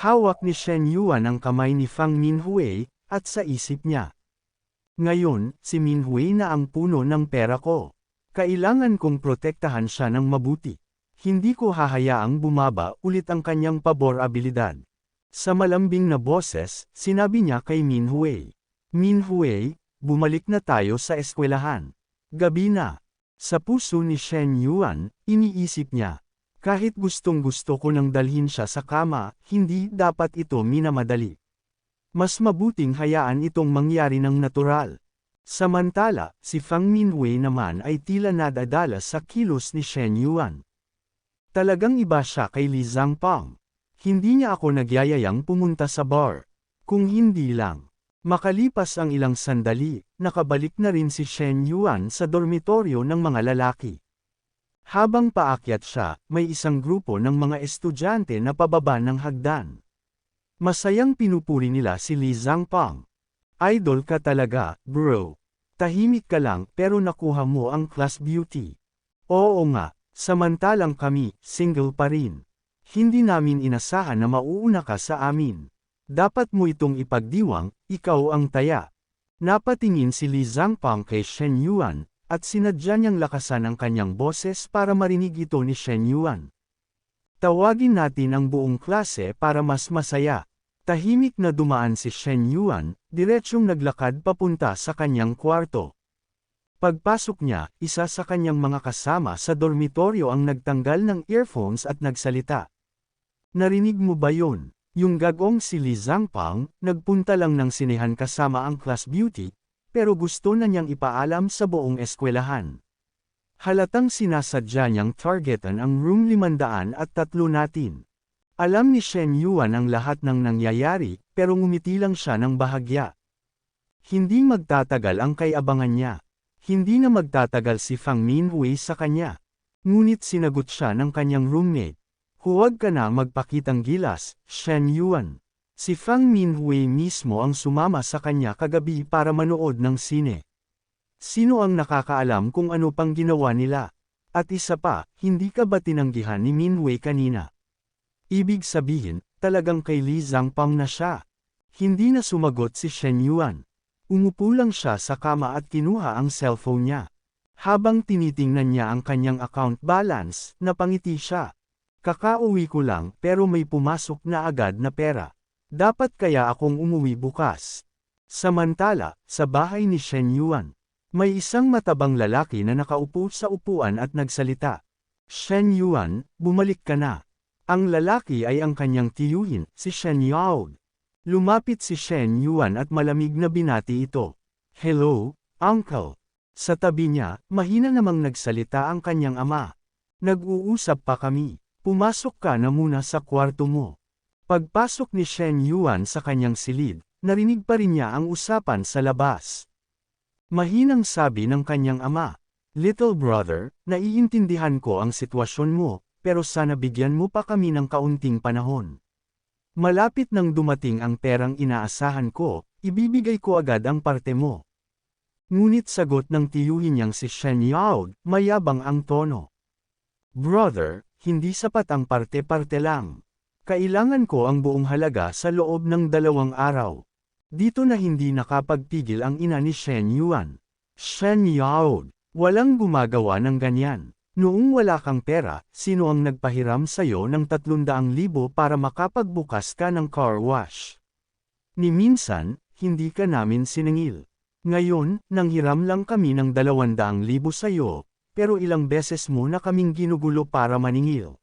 Hawak ni Shen Yuan ang kamay ni Fang Minhui, at sa isip niya. Ngayon, si Minhui na ang puno ng pera ko. Kailangan kong protektahan siya ng mabuti. Hindi ko hahayaang bumaba ulit ang kanyang pabor abilidad. Sa malambing na boses, sinabi niya kay Minhui. Minhui, bumalik na tayo sa eskwelahan. Gabi na. Sa puso ni Shen Yuan, iniisip niya. Kahit gustong gusto ko nang dalhin siya sa kama, hindi dapat ito minamadali. Mas mabuting hayaan itong mangyari ng natural. Samantala, si Fang Minwei naman ay tila nadadala sa kilos ni Shen Yuan. Talagang iba siya kay Li Zhangpang. Hindi niya ako nagyayayang pumunta sa bar. Kung hindi lang. Makalipas ang ilang sandali, nakabalik na rin si Shen Yuan sa dormitoryo ng mga lalaki. Habang paakyat siya, may isang grupo ng mga estudyante na pababa ng hagdan. Masayang pinupuri nila si Li Zhangpang. Idol ka talaga, bro. Tahimik ka lang pero nakuha mo ang class beauty. Oo nga, samantalang kami, single pa rin. Hindi namin inasahan na mauuna ka sa amin. Dapat mo itong ipagdiwang, ikaw ang taya. Napatingin si Li Zhangpang kay Shen Yuan, at sinadya niyang lakasan ang kanyang boses para marinig ito ni Shen Yuan. Tawagin natin ang buong klase para mas masaya. Tahimik na dumaan si Shen Yuan, diretsyong naglakad papunta sa kanyang kwarto. Pagpasok niya, isa sa kanyang mga kasama sa dormitoryo ang nagtanggal ng earphones at nagsalita. Narinig mo ba yon? Yung gagong si Li Zhangpang, nagpunta lang ng sinehan kasama ang class beauty, pero gusto na niyang ipaalam sa buong eskwelahan. Halatang sinasadya niyang targetan ang room 500 at tatlo natin. Alam ni Shen Yuan ang lahat ng nangyayari, pero ngumiti lang siya ng bahagya. Hindi magtatagal ang kayabangan niya. Hindi na magtatagal si Fang Minhui sa kanya. Ngunit sinagot siya ng kanyang roommate. Huwag ka na magpakitang gilas, Shen Yuan. Si Fang Minhui mismo ang sumama sa kanya kagabi para manood ng sine. Sino ang nakakaalam kung ano pang ginawa nila? At isa pa, hindi ka ba tinanggihan ni Minhui kanina? Ibig sabihin, talagang kay Li Zhangpang na siya. Hindi na sumagot si Shen Yuan. Umupo lang siya sa kama at kinuha ang cellphone niya. Habang tinitingnan niya ang kanyang account balance, napangiti siya. Kakauwi ko lang pero may pumasok na agad na pera. Dapat kaya akong umuwi bukas. Samantala, sa bahay ni Shen Yuan, may isang matabang lalaki na nakaupo sa upuan at nagsalita. Shen Yuan, bumalik ka na. Ang lalaki ay ang kanyang tiyuhin, si Shen Yao. Lumapit si Shen Yuan at malamig na binati ito. Hello, uncle. Sa tabi niya, mahina namang nagsalita ang kanyang ama. Nag-uusap pa kami. Pumasok ka na muna sa kwarto mo. Pagpasok ni Shen Yuan sa kanyang silid, narinig pa rin niya ang usapan sa labas. Mahinang sabi ng kanyang ama, Little brother, naiintindihan ko ang sitwasyon mo, pero sana bigyan mo pa kami ng kaunting panahon. Malapit nang dumating ang perang inaasahan ko, ibibigay ko agad ang parte mo. Ngunit sagot ng tiyuhin niyang si Shen Yao, mayabang ang tono. Brother, hindi sapat ang parte-parte lang. Kailangan ko ang buong halaga sa loob ng dalawang araw. Dito na hindi nakapagpigil ang ina ni Shen Yuan. Shen Yao, walang gumagawa ng ganyan. Noong wala kang pera, sino ang nagpahiram sa'yo ng 300,000 para makapagbukas ka ng car wash? Ni minsan, hindi ka namin siningil. Ngayon, nanghiram lang kami ng 200,000 sa'yo, pero ilang beses mo na kaming ginugulo para maningil.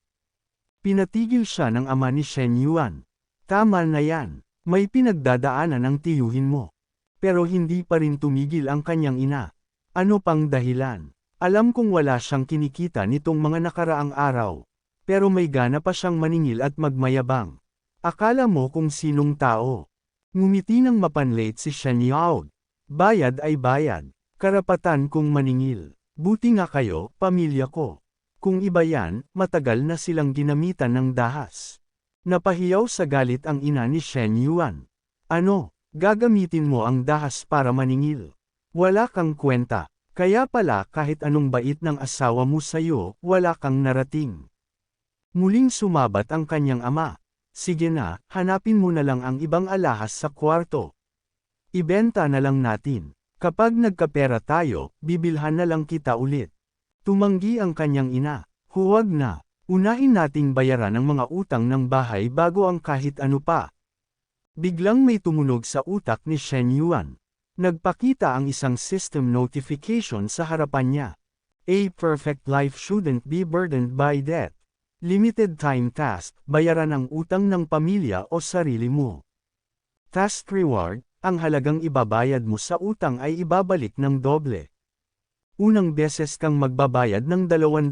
Pinatigil siya ng ama ni Shen Yuan. Tama na yan, may pinagdadaanan ang tiyuhin mo. Pero hindi pa rin tumigil ang kanyang ina. Ano pang dahilan? Alam kong wala siyang kinikita nitong mga nakaraang araw. Pero may gana pa siyang maningil at magmayabang. Akala mo kung sinong tao. Ngumiti ng mapanlate si Shen Yao. Bayad ay bayad. Karapatan kong maningil. Buti nga kayo, pamilya ko. Kung iba yan, matagal na silang ginamitan ng dahas. Napahiyaw sa galit ang ina ni Shen Yuan. Ano, gagamitin mo ang dahas para maningil. Wala kang kwenta, kaya pala kahit anong bait ng asawa mo sa'yo, wala kang narating. Muling sumabat ang kanyang ama. Sige na, hanapin mo na lang ang ibang alahas sa kwarto. Ibenta na lang natin. Kapag nagkapera tayo, bibilhan na lang kita ulit. Tumanggi ang kanyang ina. Huwag na. Unahin nating bayaran ang mga utang ng bahay bago ang kahit ano pa. Biglang may tumunog sa utak ni Shen Yuan. Nagpakita ang isang system notification sa harapan niya. A perfect life shouldn't be burdened by debt. Limited time task, bayaran ang utang ng pamilya o sarili mo. Task reward, ang halagang ibabayad mo sa utang ay ibabalik ng doble. Unang beses kang magbabayad ng 200,000.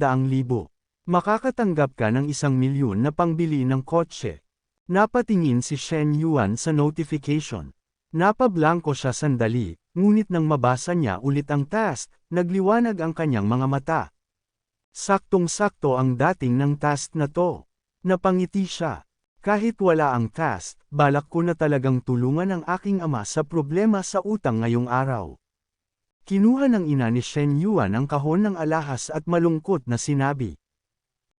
Makakatanggap ka ng isang milyon na pangbili ng kotse. Napatingin si Shen Yuan sa notification. Napablangko siya sandali, ngunit nang mabasa niya ulit ang task, nagliwanag ang kanyang mga mata. Saktong-sakto ang dating ng task na to. Napangiti siya. Kahit wala ang task, balak ko na talagang tulungan ang aking ama sa problema sa utang ngayong araw. Kinuha ng ina ni Shen Yuan ang kahon ng alahas at malungkot na sinabi.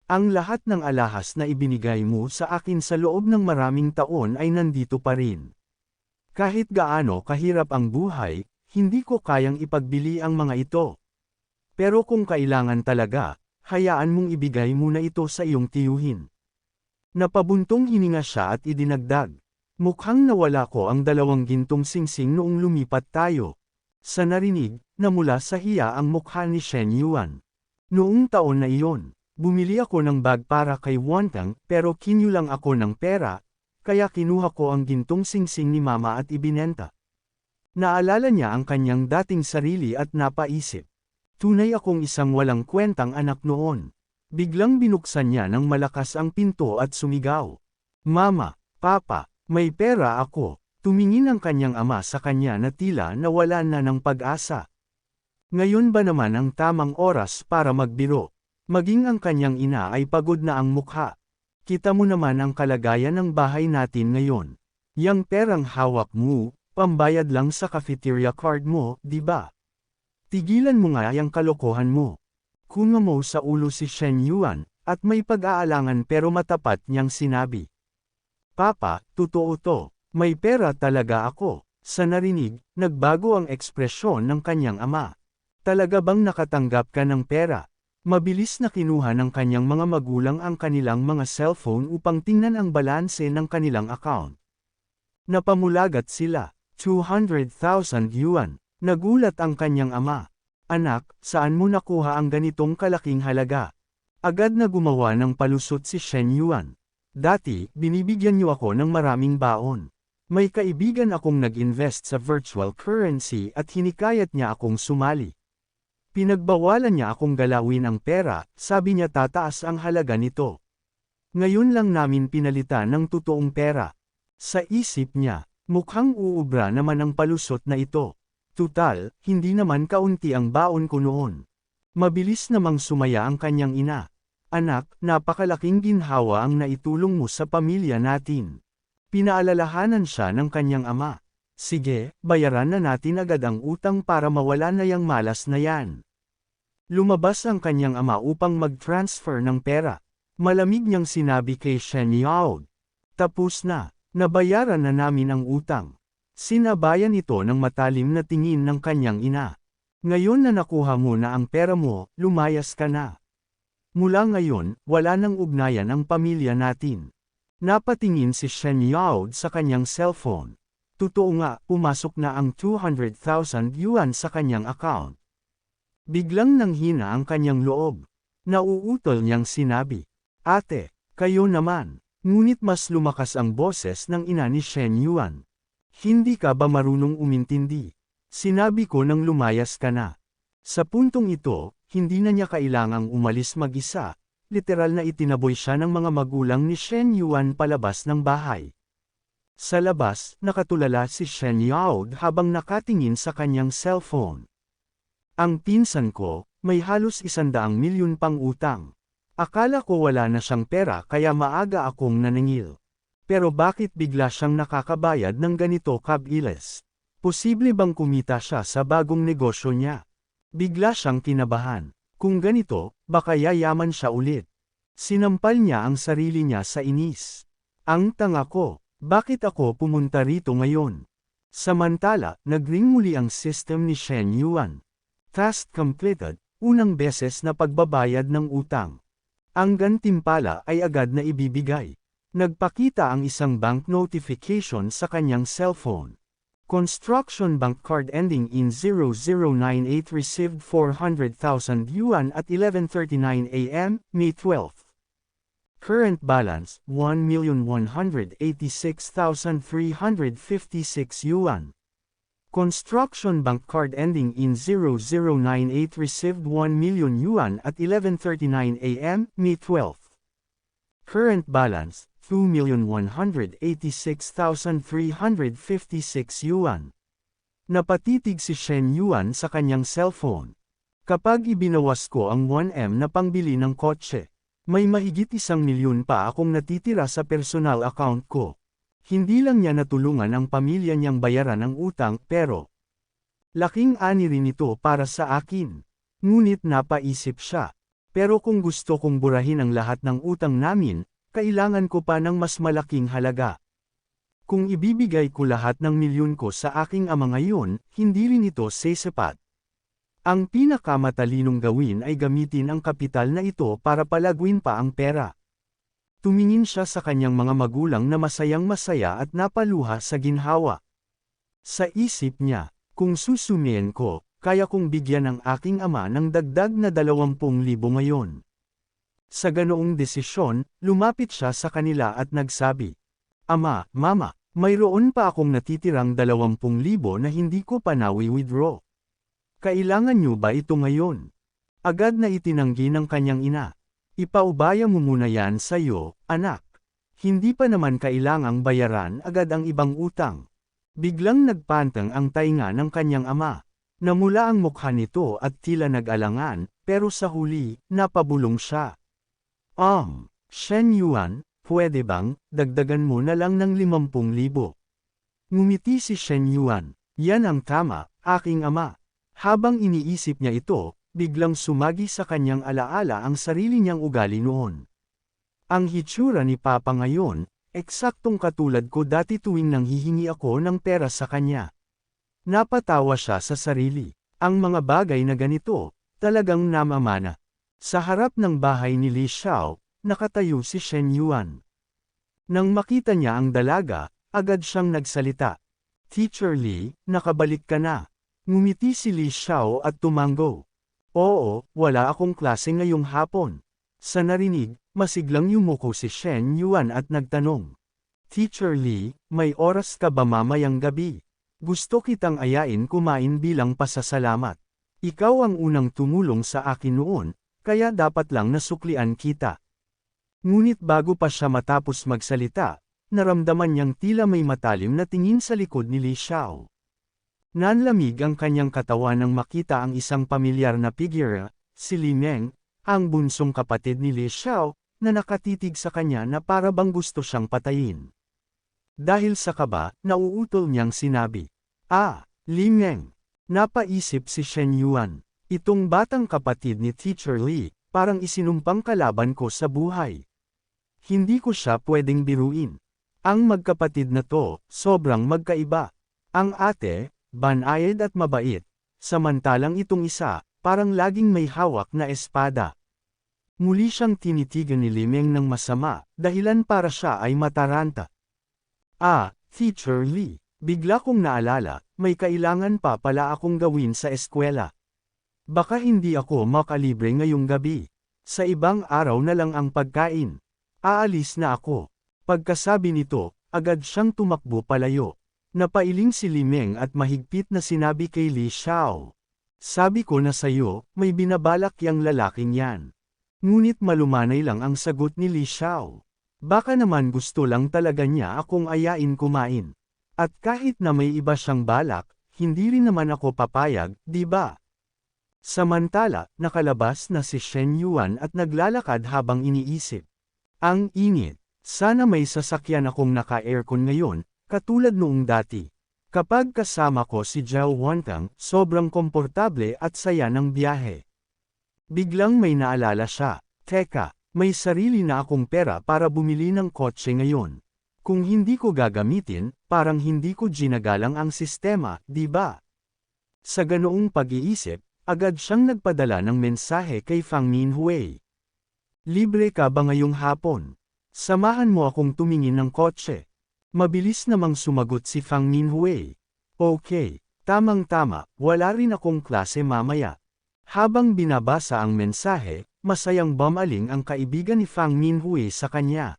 Ang lahat ng alahas na ibinigay mo sa akin sa loob ng maraming taon ay nandito pa rin. Kahit gaano kahirap ang buhay, hindi ko kayang ipagbili ang mga ito. Pero kung kailangan talaga, hayaan mong ibigay muna ito sa iyong tiyuhin. Napabuntong hininga siya at idinagdag. Mukhang nawala ko ang dalawang gintong singsing noong lumipat tayo. Sa narinig, namula sa hiya ang mukha ni Shen Yuan. Noong taon na iyon, Bumili ako ng bag para kay Wantang pero kinulang ako ng pera, kaya kinuha ko ang gintong singsing ni mama at ibinenta. Naalala niya ang kanyang dating sarili at napaisip. Tunay akong isang walang kwentang anak noon. Biglang binuksan niya ng malakas ang pinto at sumigaw. Mama, Papa, may pera ako. Tumingin ang kanyang ama sa kanya na tila nawala na ng pag-asa. Ngayon ba naman ang tamang oras para magbiro? Maging ang kanyang ina ay pagod na ang mukha. Kita mo naman ang kalagayan ng bahay natin ngayon. Yang perang hawak mo, pambayad lang sa cafeteria card mo, di ba? Tigilan mo nga yung kalokohan mo. Kunga mo sa ulo si Shen Yuan, at may pag-aalangan pero matapat niyang sinabi. Papa, totoo to, may pera talaga ako. Sa narinig, nagbago ang ekspresyon ng kanyang ama. Talaga bang nakatanggap ka ng pera? Mabilis na kinuha ng kanyang mga magulang ang kanilang mga cellphone upang tingnan ang balanse ng kanilang account. Napamulagat sila, 200,000 yuan. Nagulat ang kanyang ama. Anak, saan mo nakuha ang ganitong kalaking halaga? Agad na gumawa ng palusot si Shen Yuan. Dati, binibigyan niyo ako ng maraming baon. May kaibigan akong nag-invest sa virtual currency at hinikayat niya akong sumali. Pinagbawalan niya akong galawin ang pera, sabi niya tataas ang halaga nito. Ngayon lang namin pinalitan ng totoong pera. Sa isip niya, mukhang uubra naman ang palusot na ito. Tutal, hindi naman kaunti ang baon ko noon. Mabilis namang sumaya ang kanyang ina. Anak, napakalaking ginhawa ang naitulong mo sa pamilya natin. Pinaalalahanan siya ng kanyang ama. Sige, bayaran na natin agad ang utang para mawala na yang malas na yan. Lumabas ang kanyang ama upang mag-transfer ng pera. Malamig niyang sinabi kay Shen Yao. Tapos na, nabayaran na namin ang utang. Sinabayan ito ng matalim na tingin ng kanyang ina. Ngayon na nakuha mo na ang pera mo, lumayas ka na. Mula ngayon, wala nang ugnayan ang pamilya natin. Napatingin si Shen Yao sa kanyang cellphone. Totoo nga, pumasok na ang 200,000 yuan sa kanyang account. Biglang nanghina ang kanyang loob. Nauutol niyang sinabi. Ate, kayo naman. Ngunit mas lumakas ang boses ng ina ni Shen Yuan. Hindi ka ba marunong umintindi? Sinabi ko nang lumayas ka na. Sa puntong ito, hindi na niya kailangang umalis mag-isa. Literal na itinaboy siya ng mga magulang ni Shen Yuan palabas ng bahay. Sa labas, nakatulala si Shen Yao habang nakatingin sa kanyang cellphone. Ang pinsan ko, may halos isandaang milyon pang utang. Akala ko wala na siyang pera kaya maaga akong naningil. Pero bakit bigla siyang nakakabayad ng ganito kabilis? Posible bang kumita siya sa bagong negosyo niya? Bigla siyang kinabahan. Kung ganito, baka yayaman siya ulit. Sinampal niya ang sarili niya sa inis. Ang tanga ko, bakit ako pumunta rito ngayon? Samantala, nagring muli ang system ni Shen Yuan. Task completed, unang beses na pagbabayad ng utang. Ang gantimpala ay agad na ibibigay. Nagpakita ang isang bank notification sa kanyang cellphone. Construction bank card ending in 0098 received 400,000 yuan at 11.39 am, May 12. Current balance, 1,186,356 yuan. Construction bank card ending in 0098 received 1 million yuan at 11.39 am, May 12. Current balance, 2,186,356 yuan. Napatitig si Shen Yuan sa kanyang cellphone. Kapag ibinawas ko ang 1M na pangbili ng kotse, may mahigit isang milyon pa akong natitira sa personal account ko. Hindi lang niya natulungan ang pamilya niyang bayaran ang utang pero laking ani rin ito para sa akin. Ngunit napaisip siya. Pero kung gusto kong burahin ang lahat ng utang namin, kailangan ko pa ng mas malaking halaga. Kung ibibigay ko lahat ng milyon ko sa aking ama ngayon, hindi rin ito sesepat. Ang pinakamatalinong gawin ay gamitin ang kapital na ito para palagwin pa ang pera. Tumingin siya sa kanyang mga magulang na masayang masaya at napaluha sa ginhawa. Sa isip niya, kung susumiin ko, kaya kong bigyan ng aking ama ng dagdag na 20,000 ngayon. Sa ganoong desisyon, lumapit siya sa kanila at nagsabi, Ama, Mama, mayroon pa akong natitirang 20,000 na hindi ko pa nawi-withdraw. Kailangan niyo ba ito ngayon? Agad na itinanggi ng kanyang ina. Ipaubaya mo muna yan sa iyo, anak. Hindi pa naman kailangang bayaran agad ang ibang utang. Biglang nagpantang ang tainga ng kanyang ama. Namula ang mukha nito at tila nag-alangan, pero sa huli, napabulong siya. Um, Shen Yuan, pwede bang, dagdagan mo na lang ng 50,000? Ngumiti si Shen Yuan, yan ang tama, aking ama. Habang iniisip niya ito, biglang sumagi sa kanyang alaala ang sarili niyang ugali noon. Ang hitsura ni Papa ngayon, eksaktong katulad ko dati tuwing nanghihingi ako ng pera sa kanya. Napatawa siya sa sarili. Ang mga bagay na ganito, talagang namamana. Sa harap ng bahay ni Li Xiao, nakatayo si Shen Yuan. Nang makita niya ang dalaga, agad siyang nagsalita. Teacher Li, nakabalik ka na. Ngumiti si Li Xiao at tumango. Oo, wala akong klase ngayong hapon. Sa narinig, masiglang yumuko si Shen Yuan at nagtanong. Teacher Li, may oras ka ba mamayang gabi? Gusto kitang ayain kumain bilang pasasalamat. Ikaw ang unang tumulong sa akin noon, kaya dapat lang nasuklian kita. Ngunit bago pa siya matapos magsalita, naramdaman niyang tila may matalim na tingin sa likod ni Li Xiao. Nanlamig ang kanyang katawan nang makita ang isang pamilyar na figure, si Li Meng, ang bunsong kapatid ni Li Xiao, na nakatitig sa kanya na para bang gusto siyang patayin. Dahil sa kaba, nauutol niyang sinabi, Ah, Li Meng. Napaisip si Shen Yuan. Itong batang kapatid ni Teacher Li, parang isinumpang kalaban ko sa buhay. Hindi ko siya pwedeng biruin. Ang magkapatid na to, sobrang magkaiba. Ang ate, banayad at mabait. Samantalang itong isa, parang laging may hawak na espada. Muli siyang tinitigan ni Limeng ng masama, dahilan para siya ay mataranta. Ah, Teacher Lee, bigla kong naalala, may kailangan pa pala akong gawin sa eskwela. Baka hindi ako makalibre ngayong gabi. Sa ibang araw na lang ang pagkain. Aalis na ako. Pagkasabi nito, agad siyang tumakbo palayo. Napailing si Limeng at mahigpit na sinabi kay Li Xiao. Sabi ko na sayo, may binabalak yang lalaking yan. Ngunit malumanay lang ang sagot ni Li Xiao. Baka naman gusto lang talaga niya akong ayain kumain. At kahit na may iba siyang balak, hindi rin naman ako papayag, di ba? Samantala, nakalabas na si Shen Yuan at naglalakad habang iniisip. Ang init. Sana may sasakyan akong naka-aircon ngayon, katulad noong dati. Kapag kasama ko si Zhao Wantang, sobrang komportable at saya ng biyahe. Biglang may naalala siya, Teka, may sarili na akong pera para bumili ng kotse ngayon. Kung hindi ko gagamitin, parang hindi ko ginagalang ang sistema, di ba? Sa ganoong pag-iisip, agad siyang nagpadala ng mensahe kay Fang Minhui. Libre ka ba ngayong hapon? Samahan mo akong tumingin ng kotse. Mabilis namang sumagot si Fang Minhui. Okay, tamang-tama, wala rin akong klase mamaya. Habang binabasa ang mensahe, masayang bumaling ang kaibigan ni Fang Minhui sa kanya.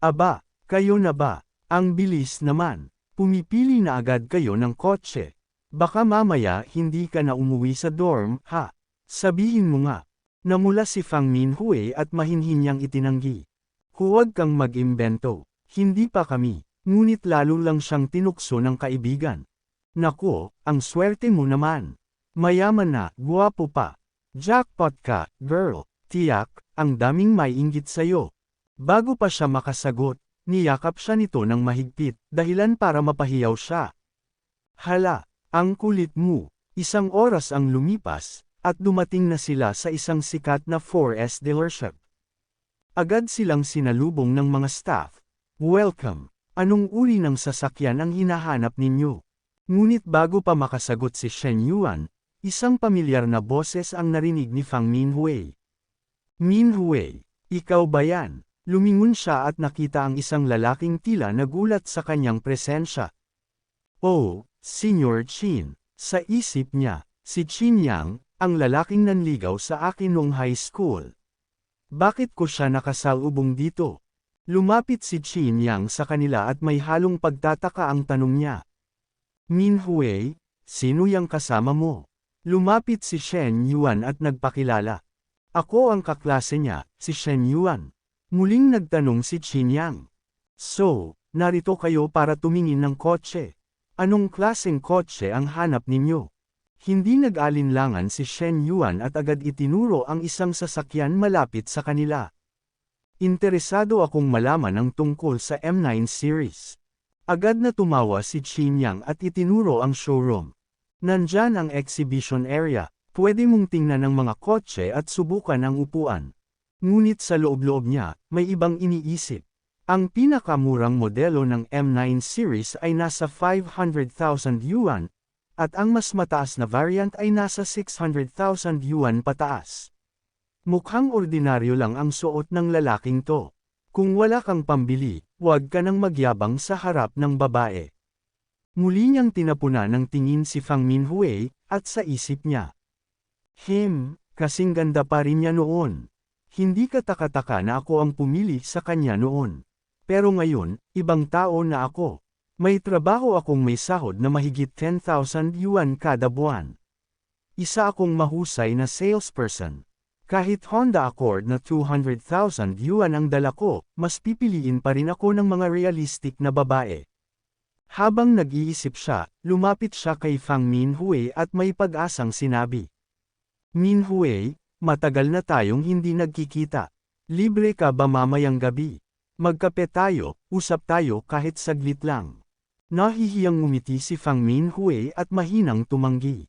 Aba, kayo na ba? Ang bilis naman. Pumipili na agad kayo ng kotse. Baka mamaya hindi ka na umuwi sa dorm, ha? Sabihin mo nga. Namula si Fang Minhui at mahinhin niyang itinanggi. Huwag kang mag-imbento. Hindi pa kami. Ngunit lalo lang siyang tinukso ng kaibigan. Nako, ang swerte mo naman. Mayaman na, guwapo pa. Jackpot ka, girl. Tiyak, ang daming may inggit sa'yo. Bago pa siya makasagot, niyakap siya nito ng mahigpit, dahilan para mapahiyaw siya. Hala, ang kulit mo. Isang oras ang lumipas, at dumating na sila sa isang sikat na 4S dealership. Agad silang sinalubong ng mga staff. Welcome. Anong uri ng sasakyan ang hinahanap ninyo? Ngunit bago pa makasagot si Shen Yuan, isang pamilyar na boses ang narinig ni Fang Minhui. Minhui, ikaw ba yan? Lumingon siya at nakita ang isang lalaking tila nagulat sa kanyang presensya. Oh, Senior Chin. Sa isip niya, si Chin Yang, ang lalaking nanligaw sa akin noong high school. Bakit ko siya nakasalubong dito? Lumapit si Chin Yang sa kanila at may halong pagtataka ang tanong niya. Min Hui, sino yang kasama mo? Lumapit si Shen Yuan at nagpakilala. Ako ang kaklase niya, si Shen Yuan. Muling nagtanong si Chin Yang. So, narito kayo para tumingin ng kotse. Anong klaseng kotse ang hanap ninyo? Hindi nag-alinlangan si Shen Yuan at agad itinuro ang isang sasakyan malapit sa kanila. Interesado akong malaman ang tungkol sa M9 series. Agad na tumawa si Chin Yang at itinuro ang showroom. Nandyan ang exhibition area, pwede mong tingnan ang mga kotse at subukan ang upuan. Ngunit sa loob-loob niya, may ibang iniisip. Ang pinakamurang modelo ng M9 series ay nasa 500,000 yuan, at ang mas mataas na variant ay nasa 600,000 yuan pataas. Mukhang ordinaryo lang ang suot ng lalaking to. Kung wala kang pambili, huwag ka nang magyabang sa harap ng babae. Muli niyang tinapuna ng tingin si Fang Minhui, at sa isip niya. Him, kasing ganda pa rin niya noon. Hindi katakataka na ako ang pumili sa kanya noon. Pero ngayon, ibang tao na ako. May trabaho akong may sahod na mahigit 10,000 yuan kada buwan. Isa akong mahusay na salesperson. Kahit Honda Accord na 200,000 yuan ang dala ko, mas pipiliin pa rin ako ng mga realistic na babae. Habang nag-iisip siya, lumapit siya kay Fang Minhui at may pag-asang sinabi. Minhui, matagal na tayong hindi nagkikita. Libre ka ba mamayang gabi? Magkape tayo, usap tayo kahit saglit lang. Nahihiyang ngumiti si Fang Minhui at mahinang tumanggi.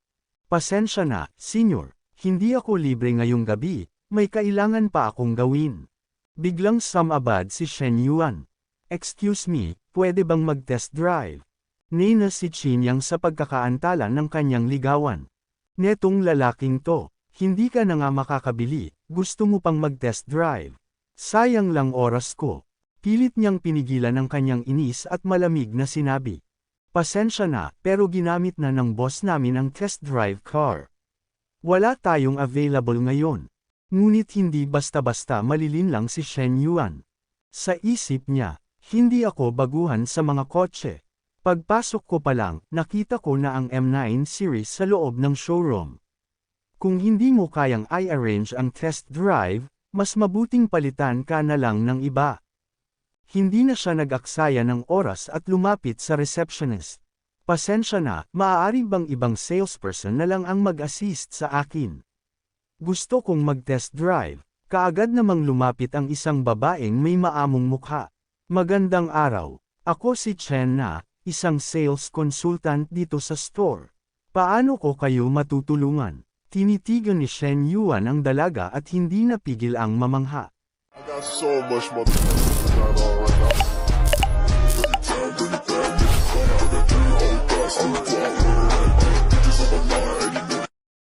Pasensya na, senyor, hindi ako libre ngayong gabi, may kailangan pa akong gawin. Biglang sumabad si Shen Yuan. Excuse me, pwede bang mag-test drive? Nina si Chin Yang sa pagkakaantala ng kanyang ligawan. Netong lalaking to, hindi ka na nga makakabili, gusto mo pang mag-test drive. Sayang lang oras ko. Pilit niyang pinigilan ang kanyang inis at malamig na sinabi. Pasensya na, pero ginamit na ng boss namin ang test drive car. Wala tayong available ngayon. Ngunit hindi basta-basta malilin lang si Shen Yuan. Sa isip niya, hindi ako baguhan sa mga kotse. Pagpasok ko pa lang, nakita ko na ang M9 series sa loob ng showroom. Kung hindi mo kayang i-arrange ang test drive, mas mabuting palitan ka na lang ng iba. Hindi na siya nag-aksaya ng oras at lumapit sa receptionist. Pasensya na, maaari bang ibang salesperson na lang ang mag-assist sa akin? Gusto kong mag-test drive. Kaagad namang lumapit ang isang babaeng may maamong mukha. Magandang araw. Ako si Chen na, isang sales consultant dito sa store. Paano ko kayo matutulungan? Tinitigan ni Shen Yuan ang dalaga at hindi napigil ang mamangha. I got so much motherfucking I'll be back.